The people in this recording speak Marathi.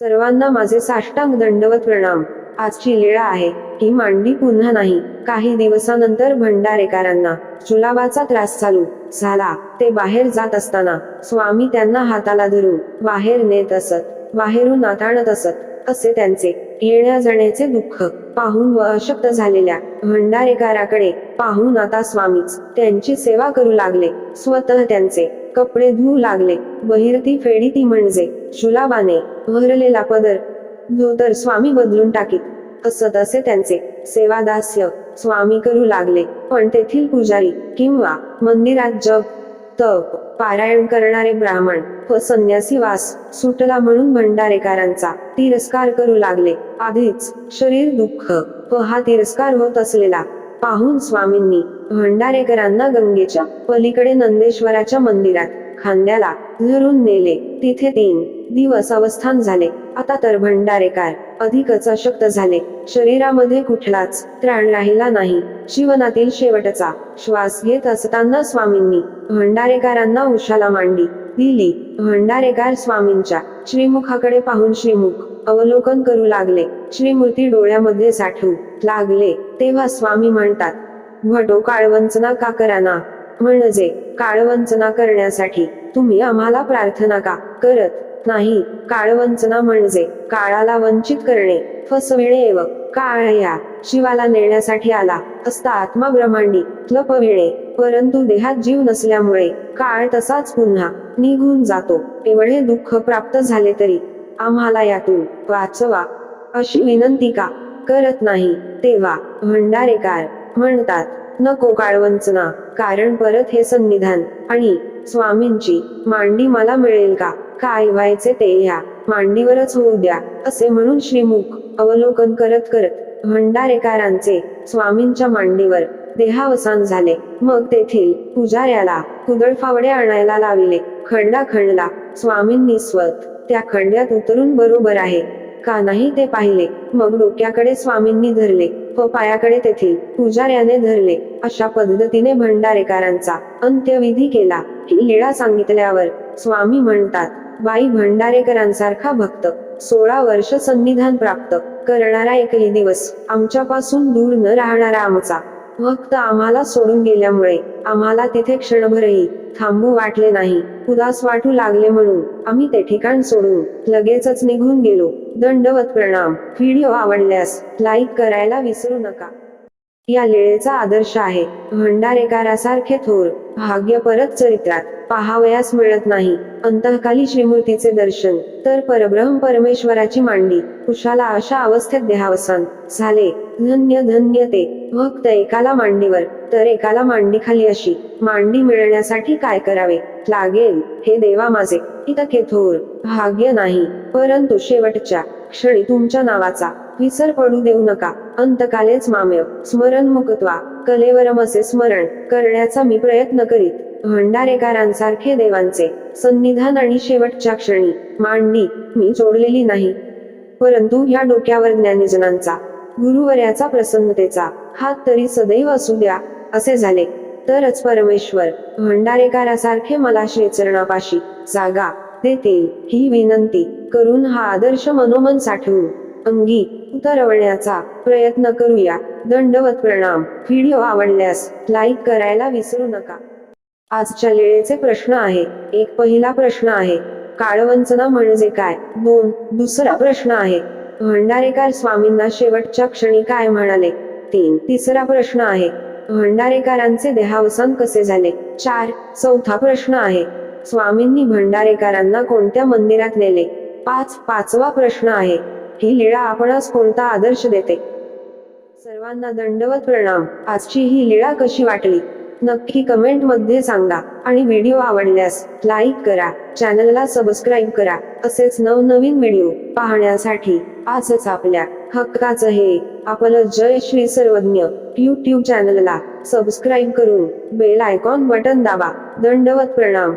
सर्वांना माझे साष्टांग दंडवत प्रणाम. आजची लीळा आहे ही मांडी पुन्हा नाही. काही दिवसानंतर भंडारेकरांना जुलाबाचा त्रास चालू झाला. ते बाहेर जात असताना स्वामी त्यांना हाताला धरून बाहेर नेत असत बाहेरून नाताळत असत असे त्यांचे येण्या जाण्याचे दुःख पाहून व अशक्त झालेल्या भंडारेकाराकडे पाहून आता स्वामीच त्यांची सेवा करू लागले. स्वतः त्यांचे कपडे धुऊ लागले. बहिरती फेडी ती म्हणजे शुलाबाने भरलेला पदर. धोतर स्वामी बदलून टाकीत. असत असे त्यांचे. सेवादास्य स्वामी करू लागले. पण तेथील पुजारी किंवा मंदिरात जप तप पारायण करणारे ब्राह्मण व संन्यासी वास सुटला म्हणून भंडारेकरांचा तिरस्कार करू लागले. आधीच शरीर दुःख व हा तिरस्कार होत असलेला पाहून स्वामींनी भंडारेकरांना गंगेच्या पलीकडे नंदेश्वराच्या मंदिरात खांद्याला धरून नेले. तिथे तीन दिवस अवस्थान झाले. आता तर भंडारेकार अधिकच अशक्त झाले. शरीरामध्ये कुठलाच त्राण राहिला नाही. जीवनातील शेवटचा श्वास घेत असताना स्वामींनी भंडारेकरांना उशाला मांडी दिली. भंडारेकार स्वामींच्या श्रीमुखाकडे पाहून श्रीमुख अवलोकन करू लागले. श्रीमूर्ती डोळ्यामध्ये साठू लागले. तेव्हा स्वामी म्हणतात भटो काळवंचना का कराना? म्हणजे काळवंचना करण्यासाठी तुम्ही आम्हाला प्रार्थना का करत नाही? काळवंचना म्हणजे काळाला वंचित करणे फसविणे एव काळ या शिवाला नेण्यासाठी आला असता आत्मा ब्रह्मांडी लपविणे परंतु देहात जीव नसल्यामुळे काळ तसाच पुन्हा निघून जातो. एवढे दुःख प्राप्त झाले तरी आम्हाला यातून वाचवा अशी विनंती का करत नाही तेव्हा भंडारेकार म्हणतात नको काळवंचना कारण परत हे संविधान आणि स्वामींची मांडी मला मिळेल का? काय व्हायचे ते ह्या मांडीवरच होऊ द्या असे म्हणून श्रीमुख अवलोकन करत करत भंडारेकारांचे स्वामींच्या मांडीवर देहावसान झाले. मग तेथील पुजाऱ्याला कुदळ फावडे आणायला लाविले. खंडा खणला स्वामींनी स्वत त्या खंड्यात उतरून बरोबर आहे. का नाही ते पाहिले. मग डोक्याकडे स्वामींनी धरले. व पायाकडे तेथील पुजाऱ्याने धरले. अशा पद्धतीने भंडारेकरांचा अंत्यविधी केला. ही लीळा सांगितल्यावर स्वामी म्हणतात बाई भंडारेकरांसारखा भक्त. सोळा वर्ष संविधान प्राप्त. करणारा एकही दिवस आमच्यापासून दूर न राहणारा आमचा. भक्त आम्हाला सोडून गेल्यामुळे आम्हाला तिथे क्षणभरही थांबू वाटले नाही. उदास वाटू लागले म्हणून आम्ही ते ठिकाण सोडून लगेचच निघून गेलो. दंडवत प्रणाम. व्हिडिओ आवडल्यास लाईक करायला विसरू नका. या लीळेचा आदर्श आहे. भंडारेकारासारखे थोर भाग्य परत चरित्रात पाहावयास मिळत नाही. अंतःकाली श्रीमूर्तीचे दर्शन तर परब्रह्म परमेश्वराची मांडी कुशाला अशा अवस्थेत देहावसान झाले. धन्य धन्य ते. भक्त एकाला मांडीवर तर एकाला मांडी खाली अशी मांडी मिळण्यासाठी काय करावे? लागेल. हे देवा माझे. इतके थोर भाग्य नाही. परंतु शेवटच्या क्षणी तुमच्या नावाचा विसर पडू देऊ नका. अंतकालेच मामेव स्मरण मुकत्वा कलेवरम असे स्मरण करण्याचा मी प्रयत्न करीत भंडारेकारांसारखे देवांचे सन्निधान आणि शेवटच्या क्षणी मांडणी मी जोडलेली नाही. परंतु या डोक्यावर ज्ञानीजनांचा गुरुवर्याचा प्रसन्नतेचा हात तरी सदैव असू द्या असे झाले. तरच परमेश्वर भंडारेकारासारखे मला श्रीचरणापाशी जागा देते ही विनंती करून हा आदर्श मनोमन साठवून अंगी उतरवण्याचा प्रयत्न करूया. दंडवत प्रणाम. व्हिडिओ आवडल्यास लाईक करायला विसरू नका. आजच्या लेळेचे प्रश्न आहे. एक पहिला प्रश्न आहे. काळवंचना म्हणजे काय? दोन. दुसरा प्रश्न आहे. भंडारेकार स्वामींना शेवटच्या क्षणी काय म्हणाले? तीन. तिसरा प्रश्न आहे. भंडारेकरांचे देहावसान कसे झाले? चार. चौथा प्रश्न आहे. स्वामींनी भंडारेकरांना कोणत्या मंदिरात नेले? पाच पाचवा प्रश्न आहे. ही लीळा आपणास कोणता आदर्श देते? सर्वांना दंडवत प्रणाम. आजची ही लीळा कशी वाटली? नक्की कमेंटमध्ये सांगा. आणि व्हिडिओ आवडल्यास लाईक करा. चॅनलला सबस्क्राईब करा. असेच नवनवीन व्हिडिओ पाहण्यासाठी आजच आपल्या हक्काचं हे आपलं जय श्री सर्वज्ञ युट्यूब चॅनलला सबस्क्राईब करून बेल आयकॉन बटन दाबा. दंडवत प्रणाम.